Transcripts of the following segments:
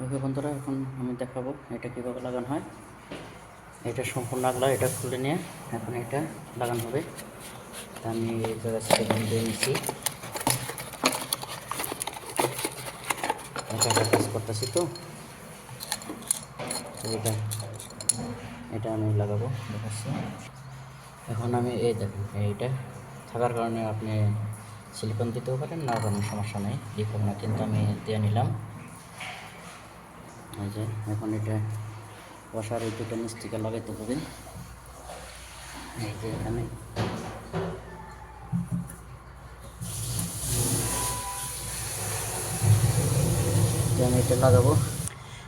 ওকে বন্ধুরা, এখন আমি দেখাবো এটা কীভাবে লাগানো হয়। এটা সম্পূর্ণ আগলা, এটা খুলে নিয়ে এখন এটা লাগানো হবে। আমি এই কাজ করতেছি তো। তো এটা এটা আমি লাগাবো, দেখাচ্ছি। এখন আমি এই দেখুন, এইটা থাকার কারণে আপনি সিলিকন দিতেও পারেন, না কোনো সমস্যা নেই লিখব না, কিন্তু আমি দিয়ে নিলাম। এই যে, এখন এটা বসার এই দুটো মিষ্টিকে লাগাইতে হবে। এই যে এখানে। আমি এটা লাগাবো।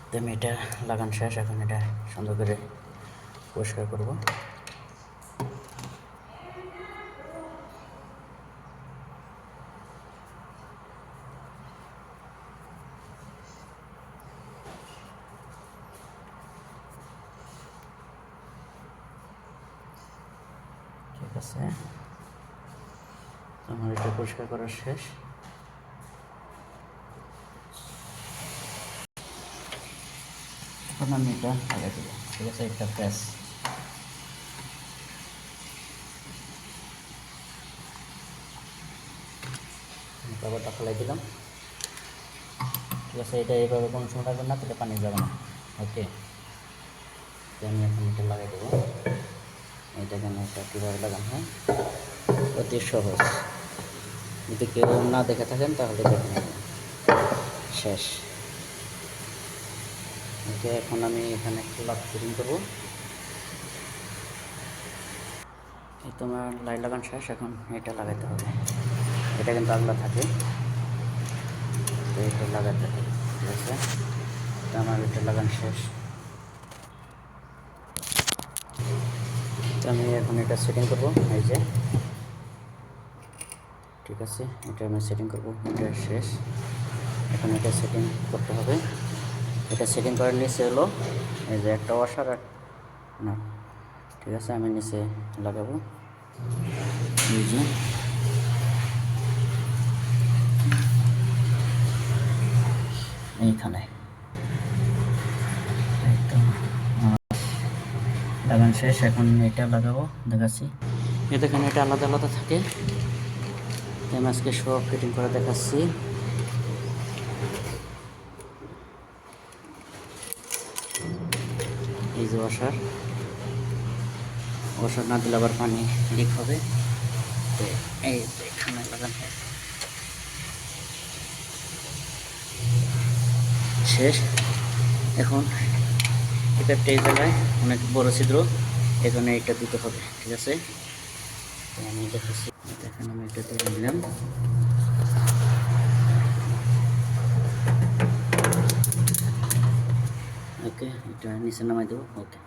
তো আমি এটা লাগান শেষ, এখন এটা সুন্দর করে পরিষ্কার করব ঠিক আছে। আমার এটা পরিষ্কার করা শেষ। এখন আমি এটা আগে দেবো ঠিক আছে, একটা প্রেস। কাপড়টা ফেলাই দিলাম। ঠিক আছে, এটা এইভাবে কোনো সময় রাখবেন না, তাহলে পানি যাবে না। ওকে আমি এখন এটা লাগাই দেবো। দেখেন এটা কীভাবে লাগানো হয়? অতি সহজ। যদি কেউ না দেখে থাকেন, তাহলে দেখে নেবেন। শেষ। ওকে, এখন আমি এখানে একটু লাভ ফিটিং করব। তোমার লাইট লাগান শেষ, এখন এটা লাগাইতে হবে। এটা কিন্তু আগলা থাকে। তো এটা লাগাতে হবে, ঠিক আছে? আমার এটা লাগান শেষ। আমি এখন এটা সেটিং করব, এই যে। ঠিক আছে, এটা আমি সেটিং করব, এটা শেষ। এখন এটা সেটিং করতে হবে। এটা সেটিং করার নিচে হলো, এই যে একটা ওয়াশার আর না, ঠিক আছে, আমি নিচে লাগাবো। এই যে এইখানে এই তো লাগান শেষ, এখন এটা লাগাবো দেখাচ্ছি। এ দেখেন, এটা আলাদা আলাদা থাকে। আমি আজকে সব ফিটিং করে দেখাচ্ছি। এই যে ওয়াশার ওয়াশার না দিলে আবার পানি লিক হবে। এই এখানে লাগানো শেষ। এখন এটা এই জায়গায়, অনেক বড় ছিদ্র। এখানে এটা দিতে হবে, ঠিক আছে? আমি দেখাচ্ছি, দেখেন আমি এটা দিয়ে নিলাম। ওকে, এটা নিচে নামাই দেবো, ওকে।